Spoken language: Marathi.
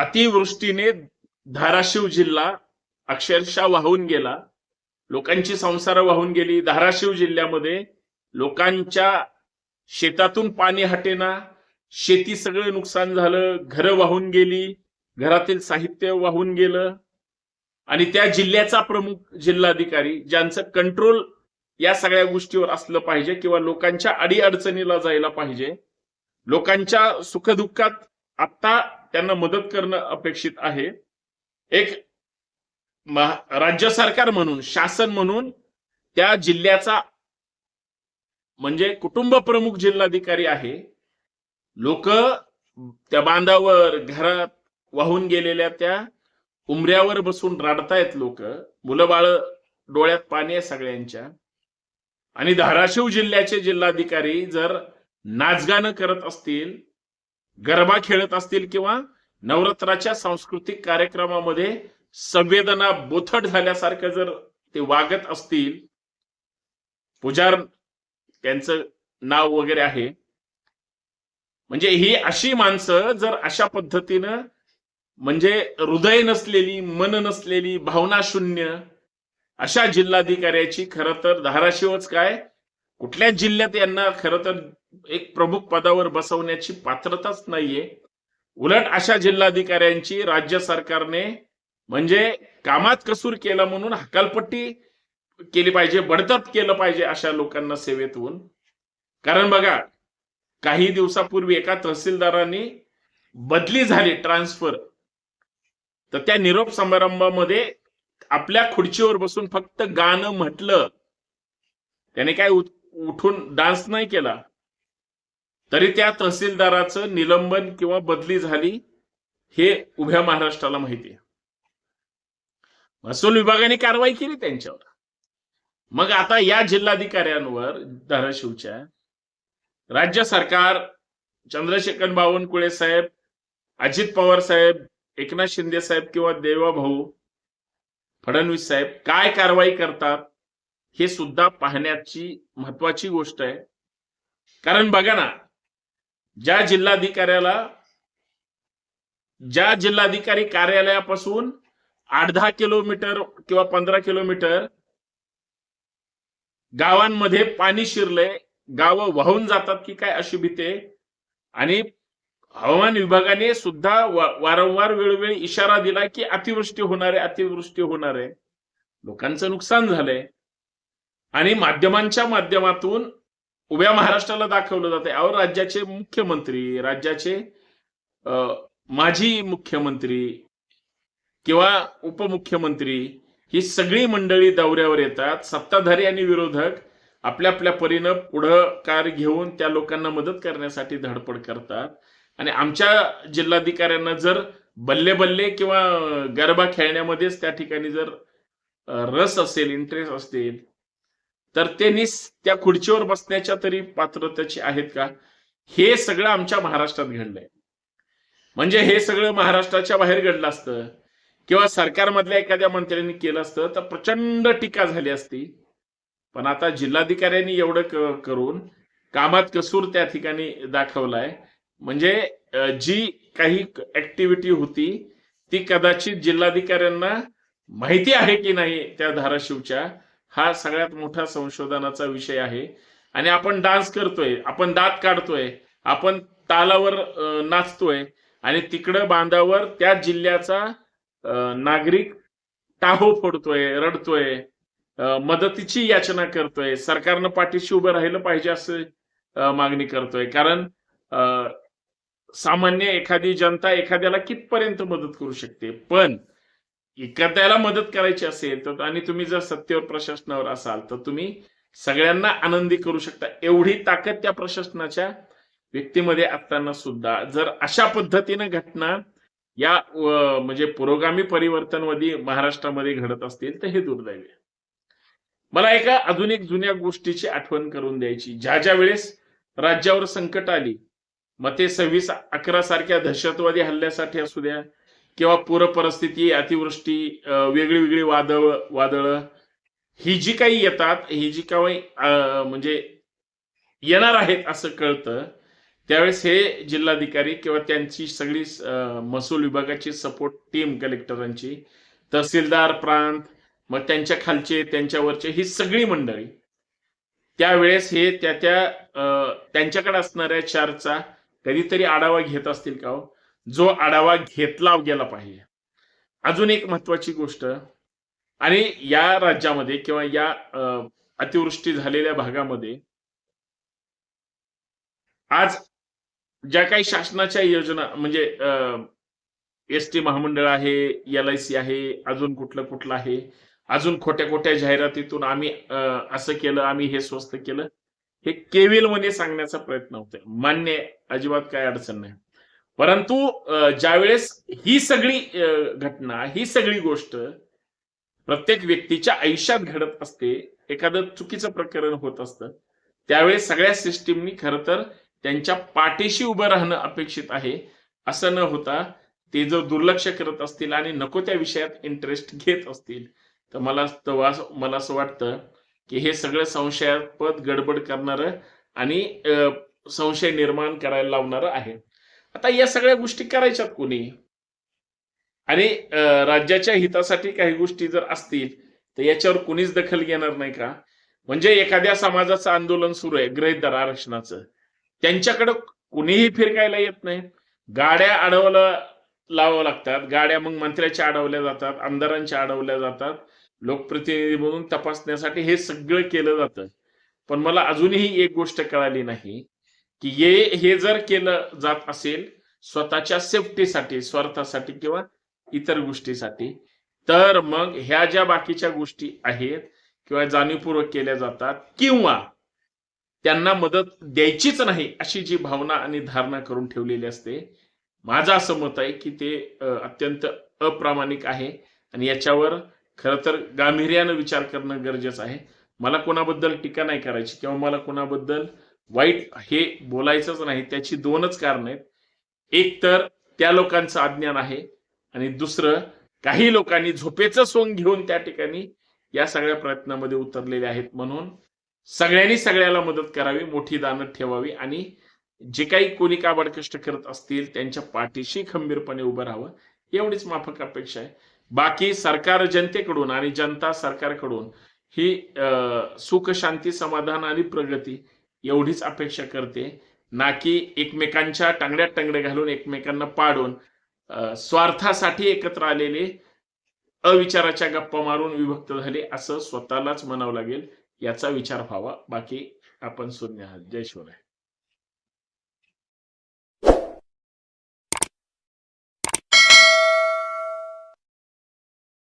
अतिवृष्टीने धाराशिव जिल्हा अक्षरशः वाहून गेला. लोकांची संसार वाहून गेली. धाराशिव जिल्ह्यामध्ये लोकांच्या शेतातून पाणी हटेना. शेती सगळं नुकसान झालं. घरं वाहून गेली. घरातील साहित्य वाहून गेलं. आणि त्या जिल्ह्याचा प्रमुख जिल्हाधिकारी ज्यांचं कंट्रोल या सगळ्या गोष्टीवर असलं पाहिजे किंवा लोकांच्या अडीअडचणीला जायला पाहिजे लोकांच्या सुखदुःखात आत्ता त्यांना मदत करणं अपेक्षित आहे. एक राज्य सरकार म्हणून शासन म्हणून त्या जिल्ह्याचा म्हणजे कुटुंब प्रमुख जिल्हाधिकारी आहे. लोक त्या बांधावर घरात वाहून गेलेल्या त्या उमऱ्यावर बसून रडतायत लोक. मुलं बाळ डोळ्यात पाणी आहे सगळ्यांच्या. आणि धाराशिव जिल्ह्याचे जिल्हाधिकारी जर नाचगाणं करत असतील गरबा खेळत असतील किंवा नवरात्राच्या सांस्कृतिक कार्यक्रमामध्ये संवेदना बोथट झाल्यासारखं जर ते वागत असतील पुजार त्यांचं नाव वगैरे आहे. म्हणजे ही अशी माणसं जर अशा पद्धतीनं म्हणजे हृदय नसलेली मन नसलेली भावना शून्य अशा जिल्हाधिकाऱ्याची खर तर धाराशिवच काय? कुठल्याच जिल्ह्यात यांना खर तर एक प्रमुख पदावर बसवण्याची पात्रताच नाहीये. उलट अशा जिल्हाधिकाऱ्यांची राज्य सरकारने म्हणजे कामात कसूर केला म्हणून हकालपट्टी केली पाहिजे बडतर्फ केलं पाहिजे अशा लोकांना सेवेतून. कारण बघा काही दिवसापूर्वी एका तहसीलदारांनी बदली झाली ट्रान्सफर. तर त्या निरोप समारंभामध्ये आपल्या खुर्चीवर बसून फक्त गाणं म्हटलं. त्याने काय उठून डान्स नाही केला. तरी त्या तहसीलदाराचं निलंबन किंवा बदली झाली हे उभ्या महाराष्ट्राला माहिती आहे. महसूल विभागाने कारवाई केली त्यांच्यावर. मग आता या जिल्हाधिकाऱ्यांवर धाराशिवच्या राज्य सरकार चंद्रशेखर बावनकुळे साहेब अजित पवार साहेब एकनाथ शिंदे साहेब किंवा देवा भाऊ फडणवीस साहेब काय कारवाई करतात हे सुद्धा पाहण्याची महत्वाची गोष्ट आहे. कारण बघा ना ज्या जिल्हाधिकाऱ्याला ज्या जिल्हाधिकारी कार्यालयापासून आठ दहा किलोमीटर किंवा पंधरा किलोमीटर गावांमध्ये पाणी शिरलंय गावं वाहून जातात की काय अशी भीती आणि हवामान विभागाने सुद्धा वारंवार वेळोवेळी इशारा दिला की अतिवृष्टी होणार आहे अतिवृष्टी होणार आहे. लोकांचं नुकसान झालंय. आणि माध्यमांच्या माध्यमातून उभ्या महाराष्ट्राला दाखवलं जातं. यावर राज्याचे मुख्यमंत्री राज्याचे अं, माजी मुख्यमंत्री किंवा उपमुख्यमंत्री ही सगळी मंडळी दौऱ्यावर येतात. सत्ताधारी आणि विरोधक आपल्या आपल्या परीनं पुढाकार घेऊन त्या लोकांना मदत करण्यासाठी धडपड करतात. आणि आमच्या जिल्हाधिकाऱ्यांना जर बल्ले बल्ले किंवा गरबा खेळण्यामध्येच त्या ठिकाणी जर रस असेल इंटरेस्ट असेल तर ते निस त्या खुर्चीवर बसण्याच्या तरी पात्रतेची आहेत का? हे सगळं आमच्या महाराष्ट्रात घडलंय. म्हणजे हे सगळं महाराष्ट्राच्या बाहेर घडलं असतं किंवा सरकारमधल्या एखाद्या मंत्र्यांनी केलं असतं तर प्रचंड टीका झाली असती. पण आता जिल्हाधिकाऱ्यांनी एवढं क- करून कामात कसूर त्या ठिकाणी दाखवलाय. म्हणजे जी काही ऍक्टिव्हिटी होती ती कदाचित जिल्हाधिकाऱ्यांना माहिती आहे की नाही त्या धाराशिवच्या हा सगळ्यात मोठा संशोधनाचा विषय आहे. आणि आपण डान्स करतोय आपण दात काढतोय आपण तालावर नाचतोय आणि तिकडं बांधावर त्या जिल्ह्याचा नागरिक टाहो फोडतोय रडतोय मदतीची याचना करतोय. सरकारनं पाठीशी उभं राहिलं पाहिजे असं मागणी करतोय. कारण सामान्य एखादी जनता एखाद्याला कितपर्यंत मदत करू शकते? पण एखाद्याला मदत करायची असेल तर आणि तुम्ही जर सत्तेवर प्रशासनावर असाल तर तुम्ही सगळ्यांना आनंदी करू शकता. एवढी ताकद त्या प्रशासनाच्या व्यक्तीमध्ये असताना सुद्धा जर अशा पद्धतीनं घटना या म्हणजे पुरोगामी परिवर्तनवादी महाराष्ट्रामध्ये घडत असतील तर हे दुर्दैवी मला एका अजून एक जुन्या गोष्टीची आठवण करून द्यायची. ज्या ज्या वेळेस राज्यावर संकट आली मग ते सव्वीस अकरा सारख्या दहशतवादी हल्ल्यासाठी असू द्या किंवा पूर परिस्थिती अतिवृष्टी वेगळी वेगळी वादळ वादळ ही जी काही येतात ही जी काही म्हणजे येणार आहेत असं कळतं त्यावेळेस हे जिल्हाधिकारी किंवा त्यांची सगळी महसूल विभागाची सपोर्ट टीम कलेक्टरांची तहसीलदार प्रांत मग त्यांच्या खालचे त्यांच्यावरचे ही सगळी मंडळी त्यावेळेस हे त्या त्या त्यांच्याकडे असणाऱ्या चारचा कधीतरी आढावा घेत असतील का हो? जो आढावा घेतला गेला पाहिजे. अजून एक महत्वाची गोष्ट आणि या राज्यामध्ये किंवा या अतिवृष्टी झालेल्या भागामध्ये आज ज्या काही शासनाच्या योजना म्हणजे एस टी महामंडळ आहे एल आय सी आहे अजून कुठलं कुठलं आहे अजून खोट्या खोट्या जाहिरातीतून आम्ही असं केलं आम्ही हे स्वस्त केलं हे केविलमध्ये सांगण्याचा प्रयत्न होतोय. मान्य अजिबात काय अडचण नाही. परंतु ज्यावेळेस ही सगळी घटना ही सगळी गोष्ट प्रत्येक व्यक्तीच्या आयुष्यात घडत असते एखादं चुकीचं प्रकरण होत असतं त्यावेळेस सगळ्या सिस्टीमनी खर तर त्यांच्या पाठीशी उभं राहणं अपेक्षित आहे. असं न होता ते जर दुर्लक्ष करत असतील आणि नको त्या विषयात इंटरेस्ट घेत असतील तर मला तेव्हा मला असं वाटतं की हे सगळं संशयास्पद गडबड करणारं आणि संशय निर्माण करायला लावणारं आहे. आता या सगळ्या गोष्टी करायच्यात कोणी? आणि राज्याच्या हितासाठी काही गोष्टी जर असतील तर याच्यावर कुणीच दखल घेणार नाही का? म्हणजे एखाद्या समाजाचं आंदोलन सुरू आहे गृहीत आरक्षणाचं. त्यांच्याकडं कुणीही फिरकायला येत नाही. गाड्या अडवला लावावं लागतात. गाड्या मग मंत्र्याच्या अडवल्या जातात आमदारांच्या अडवल्या जातात. लोकप्रतिनिधी म्हणून तपासण्यासाठी हे सगळं केलं जातं. पण मला अजूनही एक गोष्ट कळाली नाही. की हे हे जर केलं जात असेल स्वतःच्या सेफ्टीसाठी स्वार्थासाठी किंवा इतर गोष्टीसाठी तर मग ह्या ज्या बाकीच्या गोष्टी आहेत किंवा जाणीवपूर्वक केल्या जातात किंवा त्यांना मदत द्यायचीच नाही अशी जी भावना आणि धारणा करून ठेवलेली असते माझं असं मत आहे की ते अत्यंत अप्रामाणिक आहे आणि याच्यावर खरं तर गांभीर्यानं विचार करणं गरजेचं आहे. मला कोणाबद्दल टीका नाही करायची किंवा मला कोणाबद्दल वाईट हे बोलायचंच नाही त्याची दोनच कारण आहेत. एक तर त्या लोकांचं अज्ञान आहे आणि दुसरं काही लोकांनी झोपेचं सोंग घेऊन त्या ठिकाणी या सगळ्या प्रयत्नामध्ये उतरलेले आहेत म्हणून सगळ्यांनी सगळ्याला मदत करावी मोठी दानत ठेवावी आणि जे काही कोणी काबड कष्ट करत असतील त्यांच्या पाठीशी खंबीरपणे उभं राहावं एवढीच माफक अपेक्षा आहे. बाकी सरकार जनतेकडून आणि जनता सरकारकडून ही अं, सुख शांती समाधान आणि प्रगती एवढीच अपेक्षा करते ना की एकमेकांच्या टांगड्यात टांगडे घालून एकमेकांना पाडून स्वार्थासाठी एकत्र आलेले अविचाराच्या गप्पा मारून विभक्त झाले असं स्वतःलाच म्हणावं लागेल याचा विचार व्हावा. बाकी आपण शून्य आहात. जय शिवराय.